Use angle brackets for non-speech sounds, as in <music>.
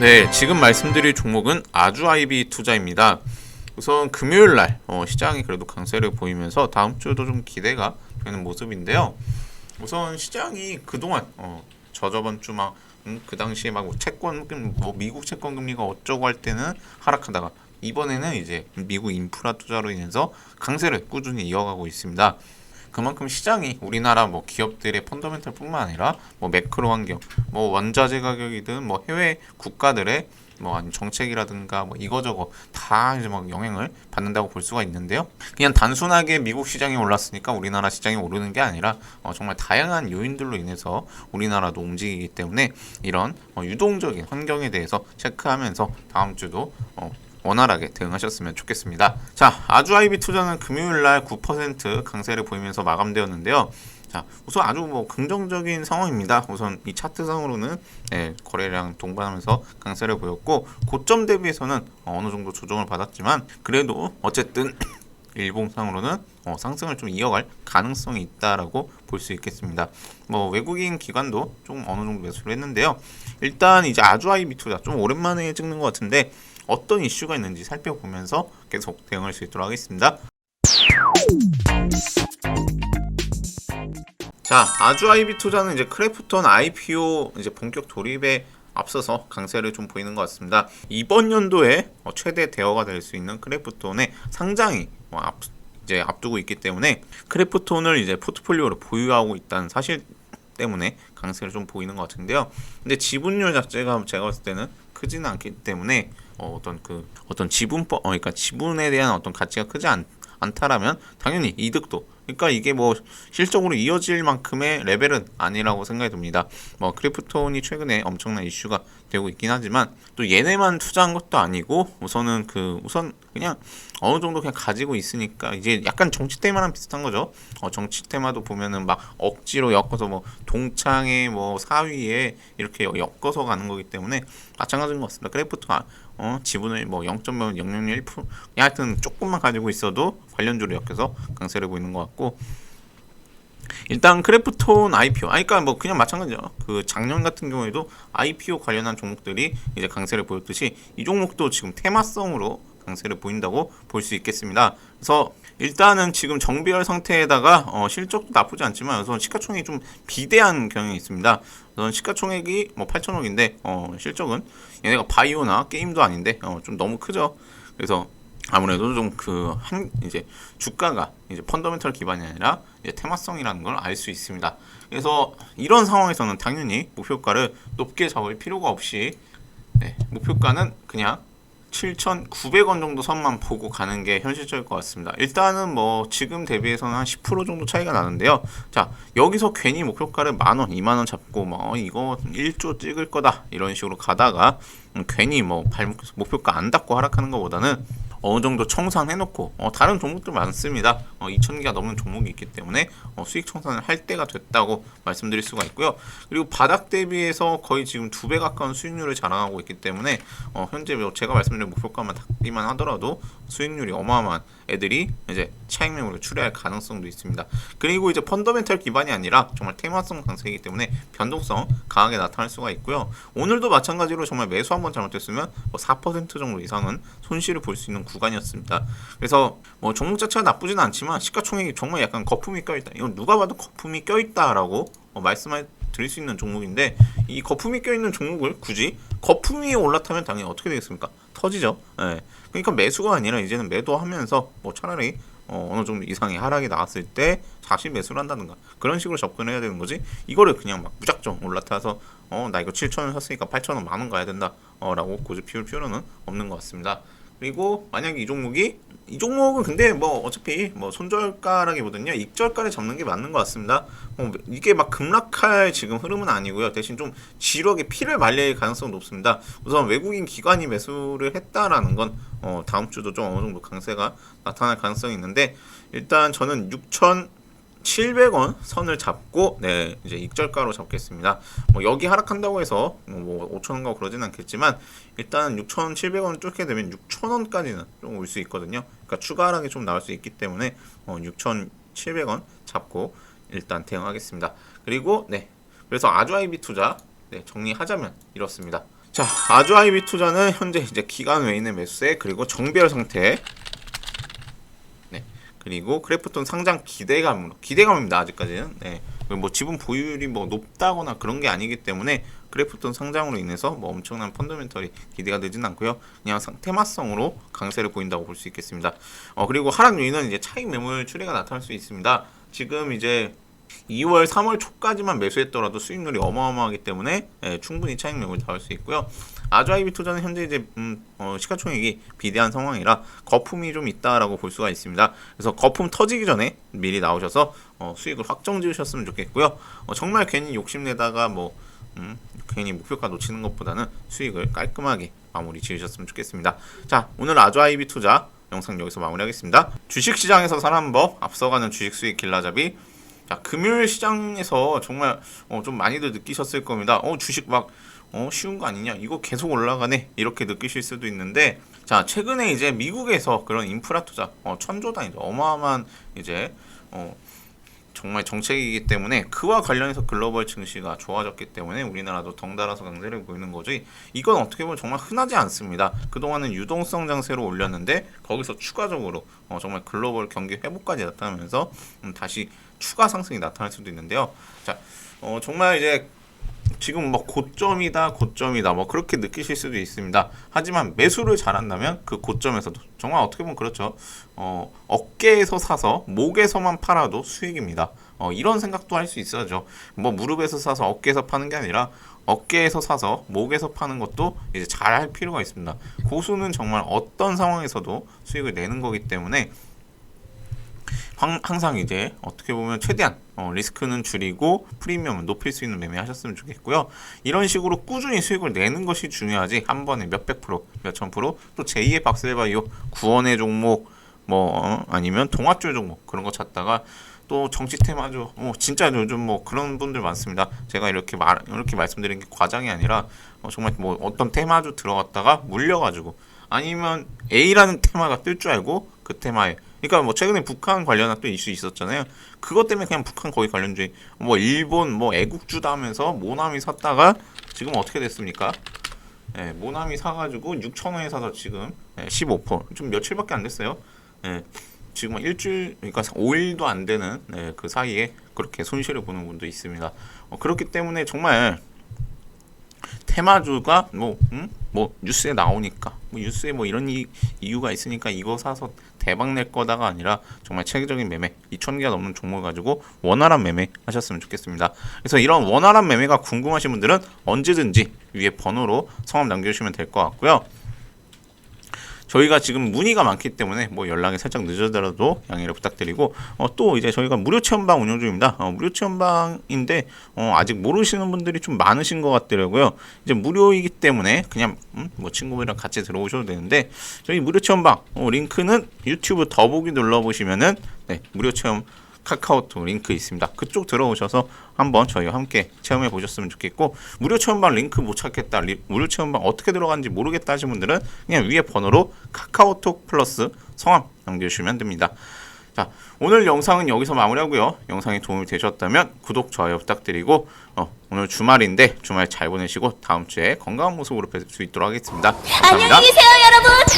네, 지금 말씀드릴 종목은 아주 아이비 투자입니다. 우선 금요일 날 어, 시장이 그래도 강세를 보이면서 다음 주도 좀 기대가 되는 모습인데요. 우선 시장이 그동안 어, 저저번 주막 음, 그 당시에 막뭐 채권 금- 뭐 미국 채권 금리가 어쩌고 할 때는 하락하다가 이번에는 이제 미국 인프라 투자로 인해서 강세를 꾸준히 이어가고 있습니다. 그만큼 시장이 우리나라 뭐 기업들의 펀더멘털뿐만 아니라 뭐 매크로 환경, 뭐 원자재 가격이든 뭐 해외 국가들의 뭐 아니 정책이라든가 뭐 이거저거 다 이제 막 영향을 받는다고 볼 수가 있는데요. 그냥 단순하게 미국 시장이 올랐으니까 우리나라 시장이 오르는 게 아니라 어, 정말 다양한 요인들로 인해서 우리나라도 움직이기 때문에 이런 어, 유동적인 환경에 대해서 체크하면서 다음 주도 어, 원활하게 대응하셨으면 좋겠습니다. 자, 아주아이비 투자는 금요일 날 9% 강세를 보이면서 마감되었는데요. 자, 우선 아주 뭐 긍정적인 상황입니다. 우선 이 차트상으로는 예, 거래량 동반하면서 강세를 보였고 고점 대비해서는 어, 어느 정도 조정을 받았지만 그래도 어쨌든 <clears throat> 일봉상으로는 어, 상승을 좀 이어갈 가능성이 있다라고 볼 수 있겠습니다. 뭐 외국인 기관도 좀 어느 정도 매수를 했는데요. 일단 이제 아주아이비 투자 좀 오랜만에 찍는 것 같은데 어떤 이슈가 있는지 살펴보면서 계속 대응할 수 있도록 하겠습니다. 자, 아주아이비 투자는 이제 크래프톤 IPO 이제 본격 돌입에 앞서서 강세를 좀 보이는 것 같습니다. 이번 연도에 어, 최대 대어가 될 수 있는 크래프톤의 상장이 뭐 앞, 이제 앞두고 있기 때문에 크래프톤을 이제 포트폴리오로 보유하고 있다는 사실 때문에 강세를 좀 보이는 것 같은데요. 근데 지분율 자체가 제가 봤을 때는 크지는 않기 때문에 어, 어떤 그 어떤 지분법, 어, 그러니까 지분에 대한 어떤 가치가 크지 않, 않다라면 당연히 이득도 그러니까 이게 뭐 실적으로 이어질 만큼의 레벨은 아니라고 생각이 듭니다. 뭐 크리프톤이 최근에 엄청난 이슈가 되고 있긴 하지만 또 얘네만 투자한 것도 아니고 우선은 그 우선 그냥 어느 정도 그냥 가지고 있으니까 이제 약간 정치 테마랑 비슷한 거죠. 어, 정치 테마도 보면은 막 억지로 엮어서 뭐 동창회 뭐 사위에 이렇게 엮어서 가는 거기 때문에 마찬가지인 것 같습니다. 크래프톤 어, 지분을 뭐0.001% 하여튼 조금만 가지고 있어도 관련주로 엮여서 강세를 보이는 것 같고 일단 크래프톤 IPO, 아니 그러니까 뭐 그냥 마찬가지죠. 그 작년 같은 경우에도 IPO 관련한 종목들이 이제 강세를 보였듯이 이 종목도 지금 테마성으로 강세를 보인다고 볼 수 있겠습니다. 그래서 일단은 지금 정비열 상태에다가 어, 실적도 나쁘지 않지만 우선 시가총액이 좀 비대한 경향이 있습니다. 우선 시가총액이 뭐 8천억인데 어, 실적은 얘네가 바이오나 게임도 아닌데 어, 좀 너무 크죠. 그래서 아무래도 좀 그 한 이제 주가가 이제 펀더멘털 기반이 아니라 이제 테마성이라는 걸 알 수 있습니다. 그래서 이런 상황에서는 당연히 목표가를 높게 잡을 필요가 없이 네, 목표가는 그냥 7,900원 정도 선만 보고 가는 게 현실적일 것 같습니다. 일단은 뭐 지금 대비해서는 한 10% 정도 차이가 나는데요. 자, 여기서 괜히 목표가를 만 원, 2만 원 잡고 뭐 이거 1조 찍을 거다 이런 식으로 가다가 음, 괜히 뭐 발목 목표가 안 닫고 하락하는 것보다는 어느 정도 청산해놓고 어, 다른 종목들 많습니다. 어, 2,000개가 넘는 종목이 있기 때문에 어, 수익 청산을 할 때가 됐다고 말씀드릴 수가 있고요. 그리고 바닥 대비해서 거의 지금 두 배 가까운 수익률을 자랑하고 있기 때문에 어, 현재 뭐 제가 말씀드린 목표가만 닿기만 하더라도 수익률이 어마어마한 애들이 이제 차익 매물을 출회할 가능성도 있습니다. 그리고 이제 펀더멘털 기반이 아니라 정말 테마성 강세이기 때문에 변동성 강하게 나타날 수가 있고요. 오늘도 마찬가지로 정말 매수 한번 잘못됐으면 뭐 4% 정도 이상은 손실을 볼 수 있는 구간이었습니다. 그래서 뭐 종목 자체가 나쁘진 않지만 시가총액이 정말 약간 거품이 껴있다. 이건 누가 봐도 거품이 껴있다라고 어, 말씀을 드릴 수 있는 종목인데 이 거품이 껴있는 종목을 굳이 거품이 올라타면 당연히 어떻게 되겠습니까? 터지죠. 예. 그러니까 매수가 아니라 이제는 매도하면서 뭐 차라리 어, 어느 정도 이상의 하락이 나왔을 때 다시 매수를 한다든가 그런 식으로 접근해야 되는 거지 이거를 그냥 막 무작정 올라타서 어 나 이거 7천원 샀으니까 8천원 만원 가야 된다 어, 라고 고집 피울 필요는 없는 것 같습니다 그리고 만약에 이 종목이 이 종목은 근데 뭐 어차피 뭐 손절가라기보다는요 익절가를 잡는 게 맞는 것 같습니다. 뭐 이게 막 급락할 지금 흐름은 아니고요. 대신 좀 지루하게 피를 말릴 가능성은 높습니다. 우선 외국인 기관이 매수를 했다라는 건 어, 다음 주도 좀 어느 정도 강세가 나타날 가능성이 있는데 일단 저는 6천 700원 선을 잡고 네 이제 익절가로 잡겠습니다. 뭐 여기 하락한다고 해서 뭐 5천원가 그러진 않겠지만 일단 6,700원 뚫게 되면 6,000원까지는 좀 올 수 있거든요. 그러니까 추가 하락이 좀 나올 수 있기 때문에 어, 6,700원 잡고 일단 대응하겠습니다. 그리고 네 그래서 아주 아이비 투자 네, 정리하자면 이렇습니다. 자, 아주 아이비 투자는 현재 이제 기간 외인의 매수세 그리고 정배열 상태. 네. 그리고 크래프톤 상장 기대감으로 기대감입니다. 아직까지는. 네. 뭐 지분 보유율이 뭐 높다거나 그런 게 아니기 때문에 크래프톤 상장으로 인해서 뭐 엄청난 펀더멘털이 기대가 되진 않고요. 그냥 상- 테마성으로 강세를 보인다고 볼 수 있겠습니다. 어 그리고 하락 요인은 이제 차익 매물 추리가 나타날 수 있습니다. 지금 이제 2월, 3월 초까지만 매수했더라도 수익률이 어마어마하기 때문에 예, 충분히 차익 매물 나올 수 있고요. 아주아이비 투자는 현재 이제 음, 어, 시가총액이 비대한 상황이라 거품이 좀 있다라고 볼 수가 있습니다. 그래서 거품 터지기 전에 미리 나오셔서 어, 수익을 확정 지으셨으면 좋겠고요. 어, 정말 괜히 욕심내다가 뭐 음, 괜히 목표가 놓치는 것보다는 수익을 깔끔하게 마무리 지으셨으면 좋겠습니다. 자, 오늘 아주아이비 투자 영상 여기서 마무리하겠습니다. 주식시장에서 사는 법, 앞서가는 주식 수익 길라잡이 자, 금요일 시장에서 정말 어, 좀 많이들 느끼셨을 겁니다. 어, 주식 막 어, 쉬운 거 아니냐? 이거 계속 올라가네. 이렇게 느끼실 수도 있는데 자, 최근에 이제 미국에서 그런 인프라 투자 어, 천조 단위죠. 어마어마한 이제 어, 정말 정책이기 때문에 그와 관련해서 글로벌 증시가 좋아졌기 때문에 우리나라도 덩달아서 강세를 보이는 거지 이건 어떻게 보면 정말 흔하지 않습니다. 그동안은 유동성 장세로 올렸는데 거기서 추가적으로 어, 정말 글로벌 경기 회복까지 나타나면서 음, 다시 추가 상승이 나타날 수도 있는데요. 자, 어, 정말 이제 지금 뭐 고점이다 고점이다 뭐 그렇게 느끼실 수도 있습니다. 하지만 매수를 잘한다면 그 고점에서도 정말 어떻게 보면 그렇죠. 어, 어깨에서 사서 목에서만 팔아도 수익입니다. 어, 이런 생각도 할 수 있어야죠. 뭐 무릎에서 사서 어깨에서 파는 게 아니라 어깨에서 사서 목에서 파는 것도 이제 잘 할 필요가 있습니다. 고수는 정말 어떤 상황에서도 수익을 내는 거기 때문에 항- 항상 이제 어떻게 보면 최대한 어, 리스크는 줄이고 프리미엄을 높일 수 있는 매매 하셨으면 좋겠고요. 이런 식으로 꾸준히 수익을 내는 것이 중요하지 한 번에 몇백 프로, 몇천 프로 또 제2의 박스바이오 구원의 종목 뭐 어, 아니면 동아줄 종목 그런 거 찾다가 또 정치 테마주 뭐 진짜 요즘 뭐 그런 분들 많습니다. 제가 이렇게 말 이렇게 말씀드린 게 과장이 아니라 어, 정말 뭐 어떤 테마주 들어갔다가 물려가지고 아니면 A라는 테마가 뜰 줄 알고 그 테마에 그러니까 뭐 최근에 북한 관련한 또 이슈 있었잖아요. 그것 때문에 그냥 북한 거기 관련주의 뭐 일본 뭐 애국주다 하면서 모나미 샀다가 지금 어떻게 됐습니까? 예, 모나미 사가지고 6천 원에 사서 지금 예, 15%좀 며칠밖에 안 됐어요. 예, 지금 한 일주일 그러니까 5일도 안 되는 예, 그 사이에 그렇게 손실을 보는 분도 있습니다. 어, 그렇기 때문에 정말 테마주가 뭐, 음? 뭐 뉴스에 나오니까 뭐 뉴스에 뭐 이런 이, 이유가 있으니까 이거 사서 대박 낼 거다가 아니라 정말 체계적인 매매 2천 개가 넘는 종목 가지고 원활한 매매 하셨으면 좋겠습니다. 그래서 이런 원활한 매매가 궁금하신 분들은 언제든지 위에 번호로 성함 남겨주시면 될 것 같고요. 저희가 지금 문의가 많기 때문에 뭐 연락이 살짝 늦어더라도 양해를 부탁드리고 어, 또 이제 저희가 무료 체험방 운영 중입니다. 어, 무료 체험방인데 어, 아직 모르시는 분들이 좀 많으신 것 같더라고요. 이제 무료이기 때문에 그냥 음, 뭐 친구들이랑 같이 들어오셔도 되는데 저희 무료 체험방 어, 링크는 유튜브 더보기 눌러보시면은 네, 무료 체험 카카오톡 링크 있습니다. 그쪽 들어오셔서 한번 저희와 함께 체험해 보셨으면 좋겠고 무료 체험방 링크 못 찾겠다, 리- 무료 체험방 어떻게 들어가는지 모르겠다 하신 분들은 그냥 위에 번호로 카카오톡 플러스 성함 남겨주시면 됩니다. 자 오늘 영상은 여기서 마무리하고요. 영상이 도움이 되셨다면 구독, 좋아요 부탁드리고 어, 오늘 주말인데 주말 잘 보내시고 다음 주에 건강한 모습으로 뵐 수 있도록 하겠습니다. 감사합니다. 안녕히 계세요, 여러분.